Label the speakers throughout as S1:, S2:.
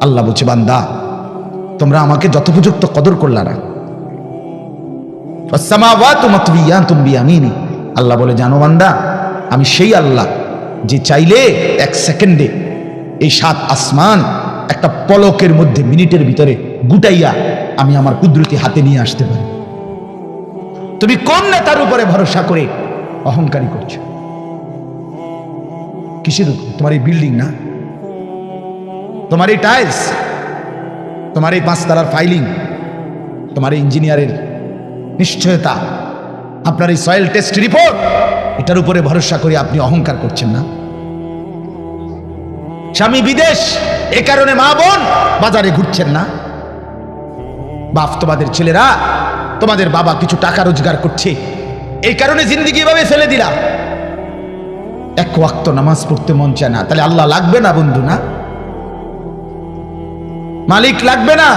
S1: আল্লাহ বলছে, বান্দা, তোমরা আমাকে যথোপযুক্ত কদর করলা আল্লাহ বলে, জানো বান্দা, আমি সেই আল্লাহ যে চাইলে এক সেকেন্ডে এই সাত আসমান একটা পলকের মধ্যে মিনিটের ভিতরে গুটাইয়া আমি আমার কুদরতি হাতে নিয়ে আসতে পারি। তুমি কোন নেতার উপরে ভরসা করে অহংকারী করছ? কিসের তোমার এই বিল্ডিং না? তোমার এই টাইলস তোমার এই পাঁচতলার ফাইলিং তোমার এই ইঞ্জিনিয়ারের নিশ্চয়তা? আপনার এই সয়েল টেস্ট রিপোর্ট এটার উপরে ভরসা করে আপনি অহংকার করছেন না? স্বামী বিদেশ, এ কারণে মা বোন বাজারে ঘুরছেন না? বাস্তবাদের ছেলেরা, তোমাদের বাবা কিছু টাকা রোজগার করছে। এই কারণে জিন্দিগি এভাবে ফেলে দিলা এক ওয়াক্ত নামাজ পড়তে মন চায় না। তাহলে আল্লাহ লাগবে না বন্ধু না? মালিক লাগবে না?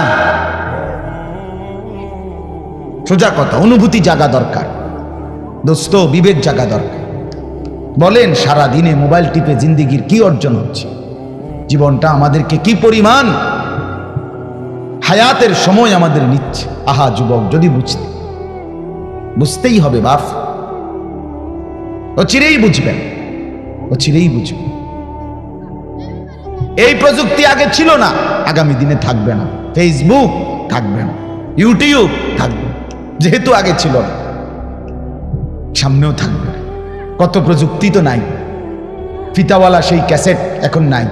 S1: সোজা কথা, অনুভূতি জাগা দরকার। দোস্ত, বিবেক জাগা দরকার। বলেন সারা দিনে মোবাইল টিপে জিন্দিগির কি অর্জন হচ্ছে? জীবনটা আমাদেরকে কি পরিমাণ? হায়াতের সময় আমাদের নিচ্ছে। আহা, যুবক, যদি বুঝতে। বুঝতেই হবে, বাপ। ও চিরেই বুঝবেন। ও চিরেই বুঝবে। এই প্রযুক্তি আগে ছিল না, আগামী দিনে থাকবে না। ফেসবুক থাকবে না ইউটিউব থাকবে যেহেতু আগে ছিল না, সামনেও থাকবে না। কত প্রযুক্তি তো নাই। ফিতাওয়ালা সেই ক্যাসেট এখন নাই।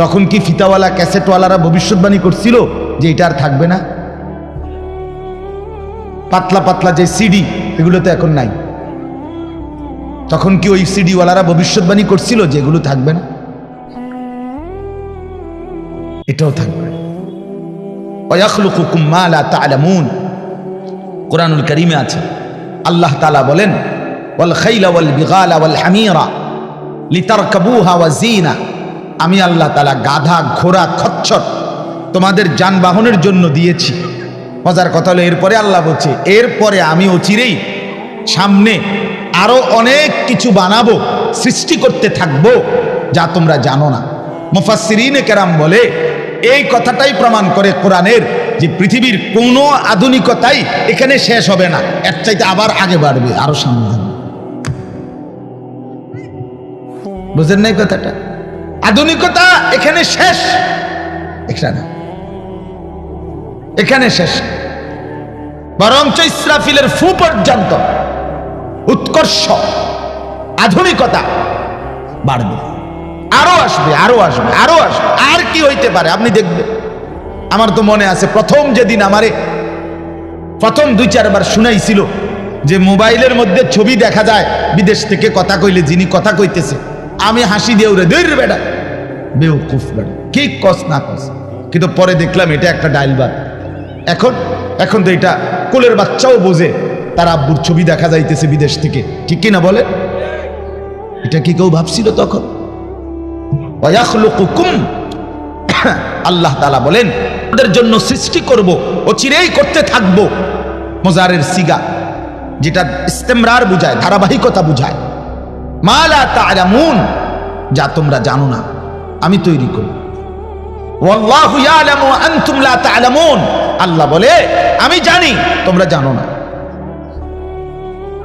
S1: তখন কি ফিতাওয়ালা ক্যাসেটওয়ালারা ভবিষ্যৎবাণী করছিল যে এটা আর থাকবে না? পাতলা পাতলা যে সিডি এগুলো তো এখন নাই। তখন কি ওই সিডিওয়ালারা ভবিষ্যৎবাণী করছিল যেগুলো থাকবে না? এটাও থাকবে। কোরআনুল কারীমে আছে। আল্লাহ তাআলা বলেন, ওয়াল খাইলা ওয়াল বিগালা ওয়াল হামিরা লিতারকাবুহা ওয়া জিনা আমি আল্লাহ তাআলা গাধা, ঘোড়া, খচ্চর তোমাদের যানবাহনের জন্য দিয়েছি। মজার কথা হলো, এরপরে আল্লাহ বলছে, এরপরে আমি অচিরেই সামনে আরও অনেক কিছু বানাবো, সৃষ্টি করতে থাকব, যা তোমরা জানো না। মুফাসসিরিনে কেরাম বলে, এই কথাটাই প্রমাণ করে কোরআনের যে পৃথিবীর কোনো আধুনিকতাই এখানে শেষ হবে না। এর চাইতে আবার আগে বাড়বে, আরও সামনে বুঝেন নাই কথাটা? আধুনিকতা এখানে শেষ, এখানে এখানে শেষ। বরঞ্চ ইসরাফিলের ফু পর্যন্ত। উৎকর্ষ, আধুনিকতা বাড়বে। আরও আসবে আরও আসবে আরও আসবে। আর কি হইতে পারে, আপনি দেখবেন। আমার তো মনে আছে, প্রথম যেদিন আমারে, প্রথম দুই চারবার শুনাইছিল যে মোবাইলের মধ্যে ছবি দেখা যায়, বিদেশ থেকে কথা কইলে যিনি কথা কইতেছে। আমি হাসি দিয়ে উড়ে দৈর বেড়া বেউকুফ বেড়া কি কস না কস। কিন্তু পরে দেখলাম এটা একটা ডাইলবার। এখন এখন তো এটা কোলের বাচ্চাও বোঝে। তার আব্বুর ছবি দেখা যাইতেছে বিদেশ থেকে। ঠিক কিনা বলে এটা কি কেউ ভাবছিল তখন? আল্লাহ তাআলা বলেন ওদের জন্য সৃষ্টি করব ও চিরেই করতে থাকব। মোজারের সিগা, যেটা ইস্তেমরার বুঝায়, ধারাবাহিকতা বুঝায়। মালা তা'লামুন, যা তোমরা জানো না, আমি তৈরি করি আল্লাহ বলে, আমি জানি, তোমরা জানো না।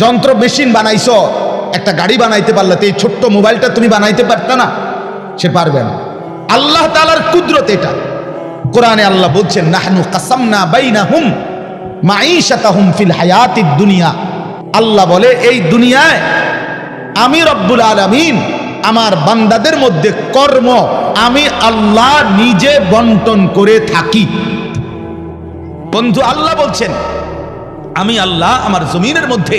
S1: যন্ত্র মেশিন বানাইছো, একটা গাড়ি বানাইতে পারলে এই ছোট্ট মোবাইলটা তুমি বানাইতে পারত না, সে পারবে না। আল্লাহ তালার কুদরত এটা। কোরআনে আল্লাহ বলছেন, নাহনু কাসামনা বাইনাহুম মাঈশাতাহুম ফিল হায়াতিদ দুনিয়া। আল্লাহ বলে, এই দুনিয়ায় আমি রব্বুল আলামিন আমার বান্দাদের মধ্যে কর্ম, আমি আল্লাহ নিজে বন্টন করে থাকি। বন্ধু, আল্লাহ বলছেন, আমি আল্লাহ আমার জমিনের মধ্যে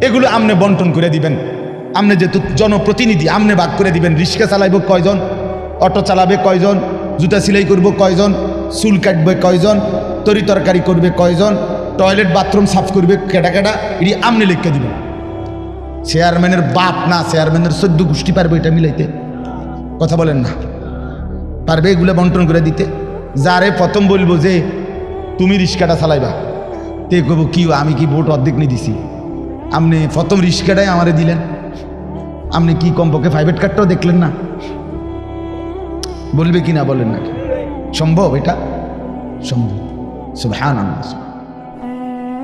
S1: এগুলো আমনে বন্টন করে দিবেন। আমনে যেহেতু জনপ্রতিনিধি, আমনে ভাগ করে দিবেন। রিক্সা চালাইব কয়জন? অটো চালাবে কয়জন? জুতা সেলাই করব কয়জন? চুল কাটবে কয়জন? তরি তরকারি করবে কয়জন? টয়লেট, বাথরুম সাফ করবে কেটা কেটা এটি আমনে লিখে দিবেন। চেয়ারম্যানের বাপ না, চেয়ারম্যানের সদ্য গোষ্ঠী পারবে এটা মিলাইতে। কথা বলেন না। পারবে এগুলো বন্টন করে দিতে। যারে প্রথম বলব যে, তুমি রিক্সাটা চালাইবা। তে কব কি, আমি কি ভোট অর্ধেক নিয়ে দিছি? আপনি প্রথম রিক্সাটাই আমারে দিলেন। আপনি কি কমপক্ষে প্রাইভেট কার্ডটাও দেখলেন না? বলবে কি না বলেন নাকি? সম্ভব এটা? সম্ভব। সুবহান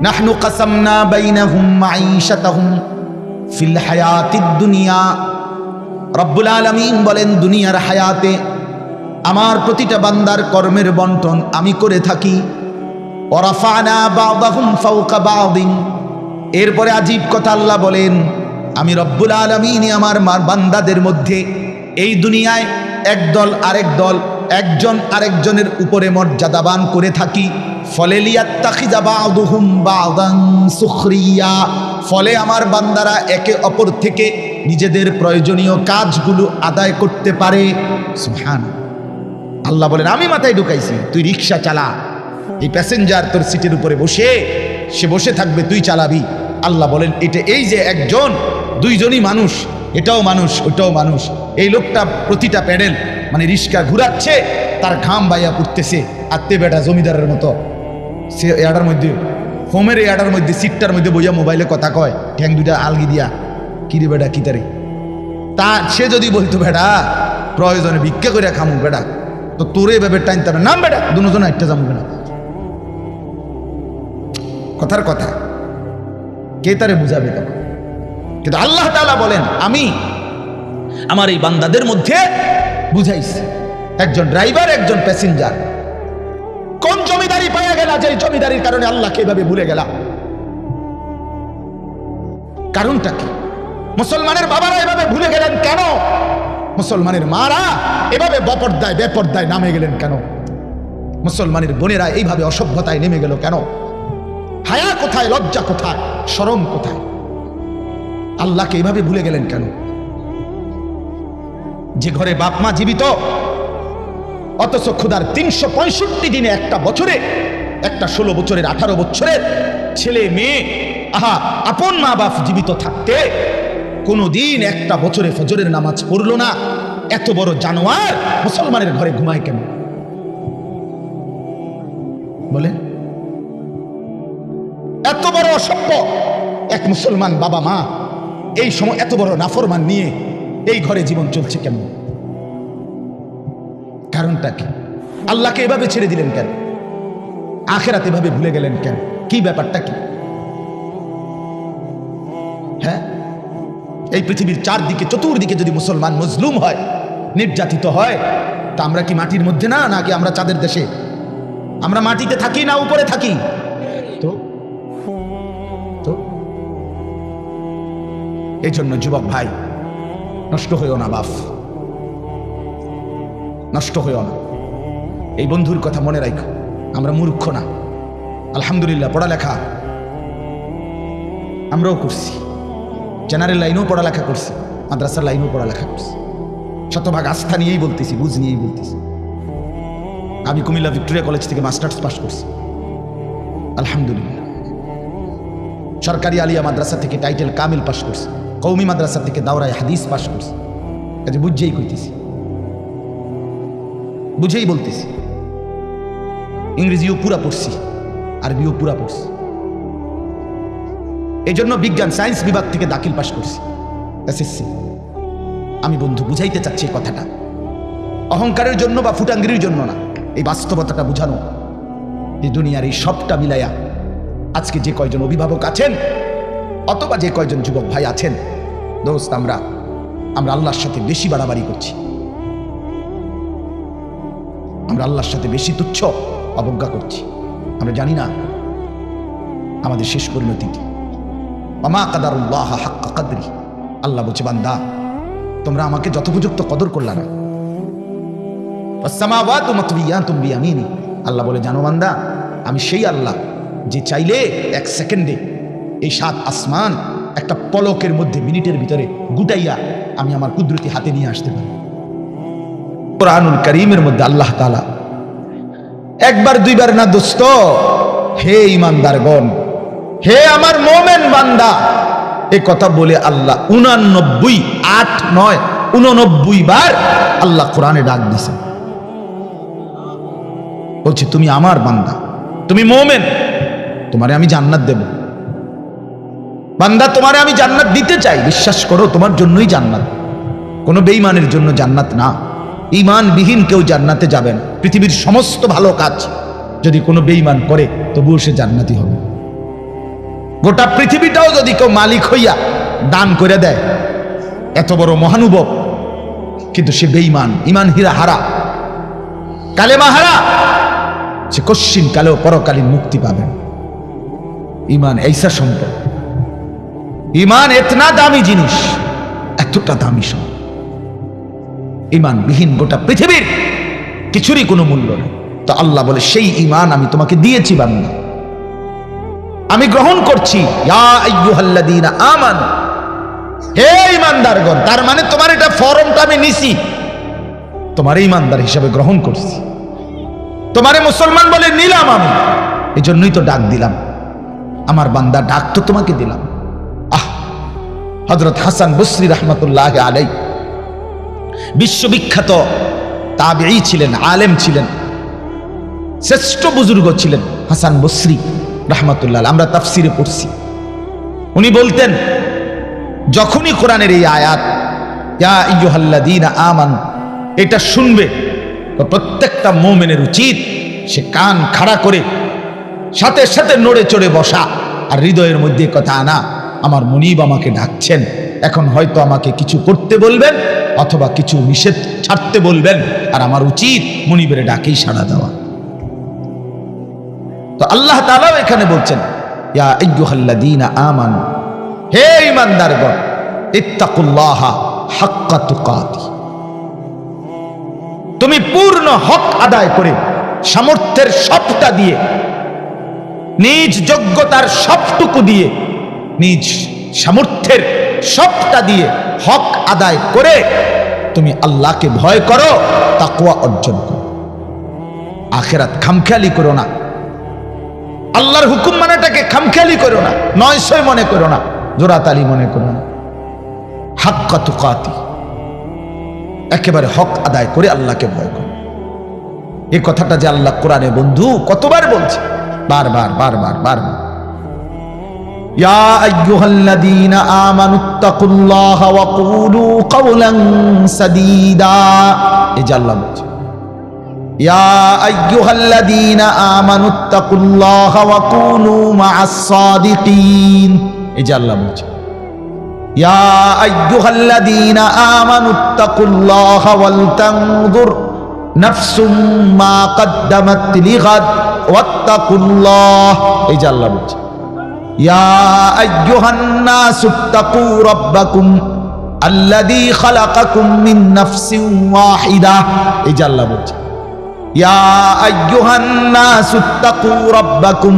S1: নাহনু কাসামনা বাইনাহুম মাঈশাতাহুম ফিল হায়াতিদ দুনিয়া। রব্বুল আলামিন বলেন, দুনিয়ার হায়াতে আমার প্রতিটা বান্দার কর্মের বন্টন আমি করে থাকি। ওরাফানা বাদাহুম ফাওকা বাদিন। এরপরে আজীব কথা আল্লাহ বলেন, আমি রব্বুল আলমিনী আমার মার বান্দাদের মধ্যে এই দুনিয়ায় একদল আরেক দল, একজন আরেকজনের উপরে মর্যাদাবান করে থাকি। ফলে সুখরিয়া। ফলে আমার বান্দারা একে অপর থেকে নিজেদের প্রয়োজনীয় কাজগুলো আদায় করতে পারে। সুহান আল্লাহ বলেন, আমি মাথায় ঢুকাইছি, তুই রিক্সা চালা, এই প্যাসেঞ্জার তোর সিটের উপরে বসে সে বসে থাকবে, তুই চালাবি। আল্লাহ বলেন, এটা এই যে একজন, দুইজনই মানুষ, এটাও মানুষ, ওটাও মানুষ। এই লোকটা প্রতিটা প্যাডেল মানে রিক্সা ঘুরাচ্ছে, তার ঘাম বাইয়া পড়তেছে, আত্মে বেটা জমিদারের মতো। সে এয়াডার মধ্যে, ফোমের এয়াডার মধ্যে, সিটটার মধ্যে বইয়া মোবাইলে কথা কয়, ঠ্যাং দুইটা আলগি দিয়া, কিরে বেটা, কি তারে? তা সে যদি বলতো, বেটা, প্রয়োজনে ভিক্ষা করে খামু, বেটা। তো তোরে এভাবে টাইম হবে। নাম বেটা, দুজন একটা যাব বেটা। কথার কথা। কে তারে বুঝাবে তখন? কিন্তু আল্লাহ তাআলা বলেন, আমি আমার এই বান্দাদের মধ্যে বুঝাইছি। একজন ড্রাইভার, একজন প্যাসেঞ্জার। কোন জমিদারি পাওয়া গেল যে জমিদারির কারণে আল্লাহকে এভাবে ভুলে গেলাম কারণটা কি? মুসলমানের বাবারা এভাবে ভুলে গেলেন কেন? মুসলমানের মারা এভাবে বপর্দায়, বেপর্দায় নামে গেলেন কেন? মুসলমানের বোনেরা এইভাবে অসভ্যতায় নেমে গেল কেন? হায়া কোথায়, লজ্জা কোথায়, শরম কোথায়? আল্লাহকে এইভাবে ভুলে গেলেন কেন? যে ঘরে বাপ মা জীবিত, অথচ ক্ষুধার তিনশো পঁয়ষট্টি দিনে একটা বছরে, একটা ষোলো বছরের আঠারো বছরের ছেলে মেয়ে, আহা, আপন মা বাপ জীবিত থাকতে কোনো দিন একটা বছরে ফজরের নামাজ পড়ল না। এত বড় জানোয়ার মুসলমানের ঘরে ঘুমায় কেন? বলে এত বড় অসভ্য। এক মুসলমান বাবা মা, এই সময় এত বড় নাফরমান নিয়ে এই ঘরে জীবন চলছে কেমন? কারণটা কি? আল্লাহকে এভাবে ছেড়ে দিলেন কেন? আখেরাত এভাবে ভুলে গেলেন কেন? কি ব্যাপারটা কি? হ্যাঁ? এই পৃথিবীর চারদিকে, চতুর্দিকে যদি মুসলমান মজলুম হয়, নির্যাতিত হয়, তা আমরা কি মাটির মধ্যে না? নাকি আমরা চাঁদের দেশে? আমরা মাটিতে থাকি না, উপরে থাকি? এই জন্য যুবক ভাই, নষ্ট হইও না বাপ। নষ্ট হইও না। এই বন্ধুর কথা মনে রাখ আমরা মূর্খ না। আলহামদুলিল্লাহ, পড়ালেখা আমরাও করছি। জেনারেল লাইনেও পড়ালেখা করছি, মাদ্রাসার লাইনেও পড়ালেখা করছি। শতভাগ আস্থা নিয়েই বলতেছি, বুঝ নিয়েই বলতেছি। আমি কুমিল্লা ভিক্টোরিয়া কলেজ থেকে মাস্টার্স পাস করছি। আলহামদুলিল্লাহ। সরকারি আলিয়া মাদ্রাসা থেকে টাইটেল কামিল পাস করছি। কৌমি মাদ্রাসা থেকে দাওরায় হাদিস পাস করছি। কাজে বুঝেই কইতেছি। বুঝেই বলতেছি। ইংরেজিও পুরা পড়ছি, আরবিও পুরা পড়ছি। এই জন্য বিজ্ঞান, সায়েন্স বিভাগ থেকে দাখিল পাশ করছি। এসএসসি আমি বন্ধু, বুঝাইতে চাচ্ছি এই কথাটা। অহংকারের জন্য বা ফুটাঙ্গির জন্য না, এই বাস্তবতাটা বুঝানো। এই দুনিয়ার এই সবটা মিলাইয়া আজকে যে কয়জন অভিভাবক আছেন অথবা যে কয়জন যুবক ভাই আছেন, দোস্ত আমরা আমরা আল্লাহর সাথে বেশি বাড়াবাড়ি করছি। আমরা আল্লাহর সাথে বেশি তুচ্ছ অবজ্ঞা করছি। আমরা জানি না আমাদের শেষ পরিণতিটি অমা কাদারুল্লাহ হাক্কা কাদরি। আল্লাহ বলছে, বান্দা, তোমরা আমাকে যথোপযুক্ত কদর করলা না। আল্লাহ বলে, জানো বান্দা, আমি সেই আল্লাহ যে চাইলে এক সেকেন্ডে এই সাত আসমান একটা পলকের মধ্যে মিনিটের ভিতরে গুটাইয়া আমি আমার কুদরতি হাতে নিয়ে আসতে পারি। কোরআনুল করিমের মধ্যে আল্লাহ তালা একবার, দুইবার না দোস্ত, হে ইমানদারগণ হে আমার মোমেন বান্দা, এ কথা বলে আল্লাহ উনানব্বই, আট, নয়, উননব্বই বার আল্লাহ কোরআনে ডাক দিছে বলছে, তুমি আমার বান্দা, তুমি মোমেন, তোমারে আমি জান্নাত দেব। বান্দা, তোমারে আমি জান্নাত দিতে চাই। বিশ্বাস করো, তোমার জন্যই জান্নাত। কোনো বেইমানের জন্য জান্নাত না। ইমানবিহীন কেউ জান্নাতে যাবেন পৃথিবীর সমস্ত ভালো কাজ যদি কোনো বেঈমান করে, তবুও সে জান্নাতি হবে। গোটা পৃথিবীটাও যদি কেউ মালিক হইয়া দান করে দেয়, এত বড় মহানুভব। কিন্তু সে বেঈমান ইমান হীরা হারা। কালেমা হারা। সে কশ্চিন কালেও পরকালীন মুক্তি পাবেন ইমান এইসা সম্পদ ইমান এতনা দামি জিনিস, এতটা দামি সম্পদ ইমান বিহীন গোটা পৃথিবীর কিছুরই কোনো মূল্য নেই। তো আল্লাহ বলে, সেই ইমান আমি তোমাকে দিয়েছি বান্দা। আমি গ্রহণ করছি। আইয়ুহাল্লাযীনা হে ইমানদারগণ, তার মানে তোমার এটা ফরমটা আমি নিছি। তোমার ইমানদার হিসাবে গ্রহণ করছি। তোমারে মুসলমান বলে নিলাম আমি। এই জন্যই তো ডাক দিলাম। আমার বান্দা, ডাক তো তোমাকে দিলাম। হজরত হাসান বসরি রহমতুল্লাহ আলাই বিশ্ববিখ্যাত তাবেই ছিলেন, আলেম ছিলেন, শ্রেষ্ঠ বুজুর্গ ছিলেন হাসান বসরি রহমতুল্লাহ আমরা তাফসিরে পড়ছি। উনি বলতেন, যখনই কোরআনের এই আয়াত আমান এটা শুনবে প্রত্যেকটা মোমেনের উচিত সে কান খাড়া করে সাথে সাথে নড়ে চড়ে বসা আর হৃদয়ের মধ্যে কথা আনা। আমার মনিব আমাকে ডাকছেন। এখন হয়তো আমাকে কিছু করতে বলবেন অথবা কিছু নিষেধ ছাড়তে বলবেন। আর আমার উচিত মনিবের ডাকেই সাড়া দেওয়া। তো আল্লাহ তাআলাও এখানে বলছেন আমানু, হে ইমানদারগণ তুমি পূর্ণ হক আদায় করে সামর্থ্যের সবটা দিয়ে, নিজ যোগ্যতার সবটুকু দিয়ে নিজ সামর্থ্যের সবটা দিয়ে হক আদায় করে তুমি আল্লাহকে ভয় করো তাকুয়া অর্জন করো। আখেরাত খামখেয়ালি করো না। আল্লাহর হুকুম মানেটাকে খামখেয়ালি করো না নয় ছয় মনে করো না জোরাতালি মনে করো না। হাক্কা তুকাতি, একেবারে হক আদায় করে আল্লাহকে ভয় করো। এই কথাটা যে আল্লাহ কোরআনে বন্ধু কতবার বলছে? বারবার বারবার বারবার। ইয়া আইয়ুহাল্লাযীনা আমানুত্তাকুল্লাহা ওয়া কুলু কাওলান সাদীদা এই যে আল্লাহ বলছে ইয়া আইয়ুহাল্লাযীনা আমানুত্তাকুল্লাহা ওয়া কুনু মা'আস সাদিকিন এই যে আল্লাহ বলছে ইয়া আইয়ুহাল্লাযীনা আমানুত্তাকুল্লাহা ওয়াল তানজুর নাফসুম মা কদ্দামাত লিগাদ ওয়াত্তাকুল্লাহ এই যে আল্লাহ বলছে আল্লাহ বলছে, ইয়া আইয়ুহান নাসু ইত্তাকু রাব্বাকুম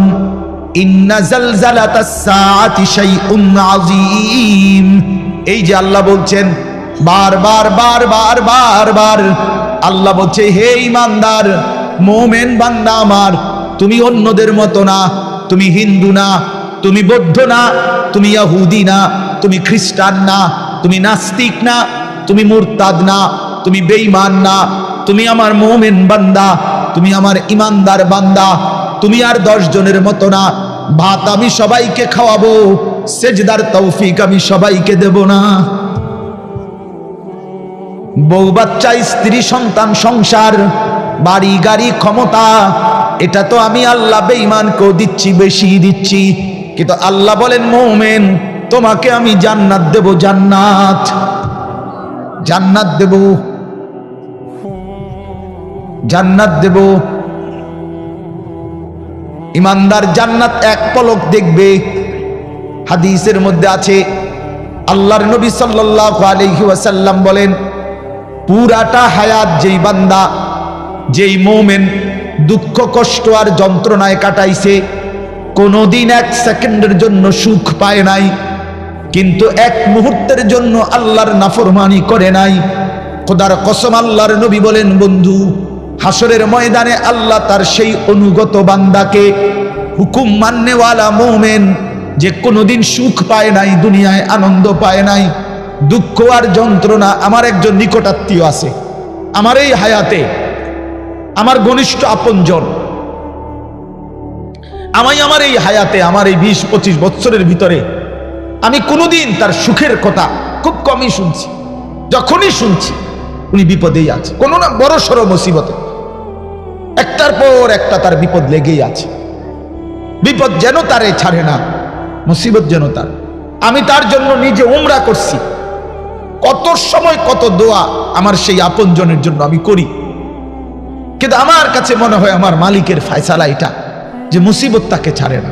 S1: ইন্না জালজালাতাস সাআতি শাইউন আযীম। এই যে আল্লাহ বলছেন বারবার বারবার বারবার আল্লাহ বলছে, হে ইমানদার মোমেন বান্দা আমার, তুমি অন্যদের মতো না, তুমি হিন্দু না তুমি বৌদ্ধ না, তুমি ইয়াহুদি না, তুমি খ্রিস্টান না, তুমি নাস্তিক না, তুমি মুরতাদ না, তুমি বেঈমান না, তুমি আমার মোমেন বান্দা, তুমি আমার ইমানদার বান্দা, তুমি আর দশ জনের মতো না। ভাত আমি সবাইকে খাওয়াবো, সেজদার তৌফিক আমি সবাইকে দেব না। বউ বাচ্চা, স্ত্রী, সন্তান, সংসার, বাড়ি, গাড়ি, ক্ষমতা, এটা তো আমি আল্লাহ বেঈমানকেও দিচ্ছি বেশি দিচ্ছি। কিন্তু আল্লাহ বলেন, মোমেন, তোমাকে আমি জান্নাত দেব, জান্নাত। জান্নাত দেব। জান্নাত দেব। ইমানদার জান্নাত এক পলক দেখবে। হাদিসের মধ্যে আছে, আল্লাহর নবী সাল্লাল্লাহু আলাইহি ওয়াসাল্লাম বলেন, পুরাটা হায়াত যেই বান্দা, যেই মোমেন দুঃখ, কষ্ট আর যন্ত্রণায় কাটাইছে কোনোদিন এক সেকেন্ডের জন্য সুখ পায় নাই, কিন্তু এক মুহূর্তের জন্য আল্লাহর নাফরমানি করে নাই। খোদার কসম আল্লাহর নবী বলেন, বন্ধু হাসরের ময়দানে আল্লাহ তার সেই অনুগত বান্দাকে হুকুম মান্যওয়ালা মোমেন যে কোনোদিন সুখ পায় নাই, দুনিয়ায় আনন্দ পায় নাই, দুঃখ আর যন্ত্রণা আমার একজন নিকটাত্মীয় আছে। আমার এই হায়াতে আমার ঘনিষ্ঠ আপনজন আমি আমার এই হায়াতে, আমার এই বিশ, পঁচিশ বছরের ভিতরে আমি কোনোদিন তার সুখের কথা খুব কমই শুনছি। যখনই শুনছি, উনি বিপদেই আছে। কোনো না, বড় সড়ো মুসিবতে। একটার পর একটা তার বিপদ লেগেই আছে। বিপদ যেন তারে ছাড়ে না, মুসিবত যেন তার। আমি তার জন্য নিজে উমরা করছি। কত সময়, কত দোয়া আমার সেই আপনজনের জন্য আমি করি। কিন্তু আমার কাছে মনে হয় আমার মালিকের ফায়সালা এটা। যে মুসিবত তাকে ছাড়ে না,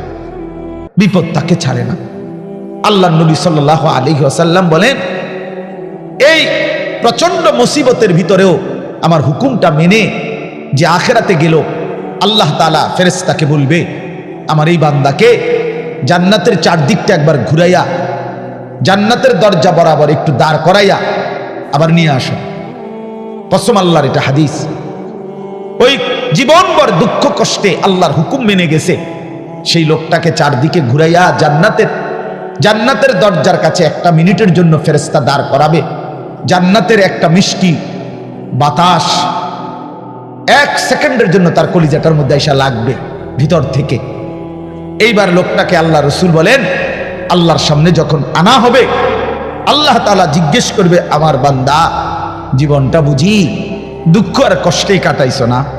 S1: বিপদ তাকে ছাড়ে না। আল্লাহ নবী সাল্লাহ আলী আসাল্লাম বলেন, এই প্রচণ্ড মুসিবতের ভিতরেও আমার হুকুমটা মেনে যে আখেরাতে গেল, আল্লাহ তালা ফেরেস্তাকে বলবে, আমার এই বান্দাকে জান্নাতের চারদিকটা একবার ঘুরাইয়া, জান্নাতের দরজা বরাবর একটু দাঁড় করাইয়া আবার নিয়ে আসো। কসম আল্লাহর এটা হাদিস। ওই জীবনভর দুঃখ কষ্টে আল্লাহর হুকুম মেনে গেছে। সেই লোকটাকে চারদিকে ঘুরাইয়া জান্নাতের জান্নাতের দরজার কাছে একটা মিনিটের জন্য ফেরেস্তা দাঁড় করাবে। জান্নাতের একটা মিষ্টি বাতাস এক সেকেন্ডের জন্য তার কলিজাটার মধ্যে এসা লাগবে ভিতর থেকে। এইবার লোকটাকে আল্লাহ রসুল বলেন, আল্লাহর সামনে যখন আনা হবে, আল্লাহ তালা জিজ্ঞেস করবে, আমার বান্দা, জীবনটা বুঝি? দুঃখ আর কষ্টেই কাটাইছ না?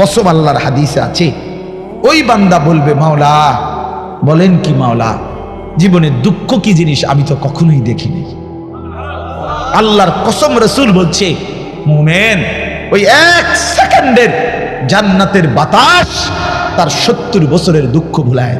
S1: কসম আল্লাহর হাদিসে আছে, ওই বান্দা বলবে, মাওলা, বলেন কি মাওলা, জীবনে দুঃখ কি জিনিস আমি তো কখনোই দেখিনি। আল্লাহর কসম রসুল বলছে, মোমেন, ওই এক সেকেন্ডের জান্নাতের বাতাস তার সত্তর বছরের দুঃখ ভুলায়